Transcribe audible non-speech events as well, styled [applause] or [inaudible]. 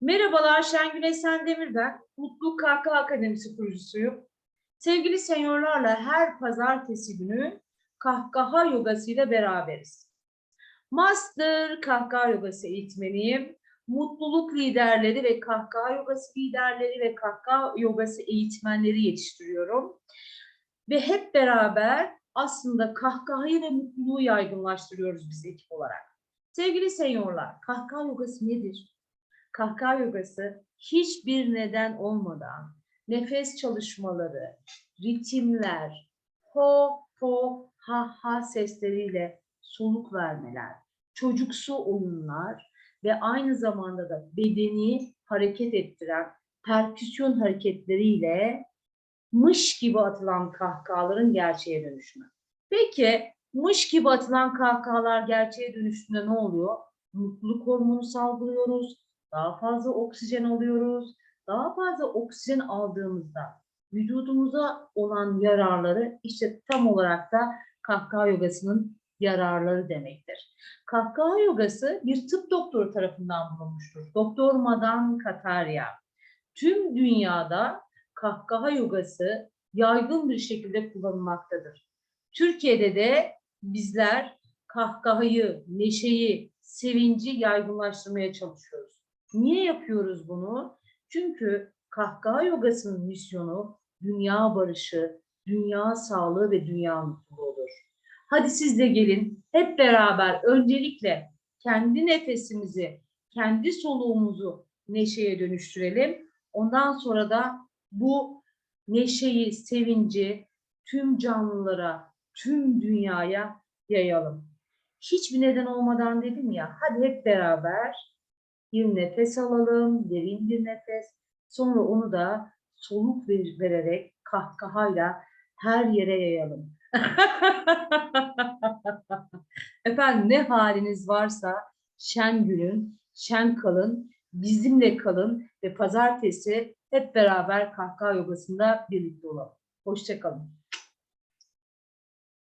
Merhabalar Şengül Esen Demir ben. Mutluluk Kahkaha Akademisi kurucusuyum. Sevgili senyorlarla her pazartesi günü kahkaha yogası ile beraberiz. Master kahkaha yogası eğitmeniyim. Mutluluk liderleri ve kahkaha yogası liderleri ve kahkaha yogası eğitmenleri yetiştiriyorum. Ve hep beraber aslında kahkahayı ve mutluluğu yaygınlaştırıyoruz biz ekip olarak. Sevgili senyorlar, kahkaha yogası nedir? Kahkaha yogası hiçbir neden olmadan nefes çalışmaları, ritimler, ho ho ha ha sesleriyle soluk vermeler, çocuksu oyunlar ve aynı zamanda da bedeni hareket ettiren perküsyon hareketleriyle mış gibi atılan kahkahaların gerçeğe dönüşümü. Peki mış gibi atılan kahkahalar gerçeğe dönüştüğünde ne oluyor? Mutluluk hormonu salgılıyoruz, daha fazla oksijen alıyoruz. Daha fazla oksijen aldığımızda vücudumuza olan yararları işte tam olarak da kahkaha yogasının yararları demektir. Kahkaha yogası bir tıp doktoru tarafından bulunmuştur. Doktor Madan Katarya. Tüm dünyada kahkaha yogası yaygın bir şekilde kullanılmaktadır. Türkiye'de de bizler kahkahayı, neşeyi, sevinci yaygınlaştırmaya çalışıyoruz. Niye yapıyoruz bunu? Çünkü kahkaha yogasının misyonu dünya barışı, dünya sağlığı ve dünya mutluluğudur. Hadi siz de gelin hep beraber öncelikle kendi nefesimizi, kendi soluğumuzu neşeye dönüştürelim. Ondan sonra da bu neşeyi, sevinci tüm canlılara, tüm dünyaya yayalım. Hiçbir neden olmadan dedim ya, hadi hep beraber bir nefes alalım, derin bir nefes. Sonra onu da soluk ver- vererek kahkahayla her yere yayalım. [laughs] Efendim ne haliniz varsa şen gülün, şen kalın, bizimle kalın ve pazartesi hep beraber kahkaha yogasında birlikte olalım. Hoşçakalın.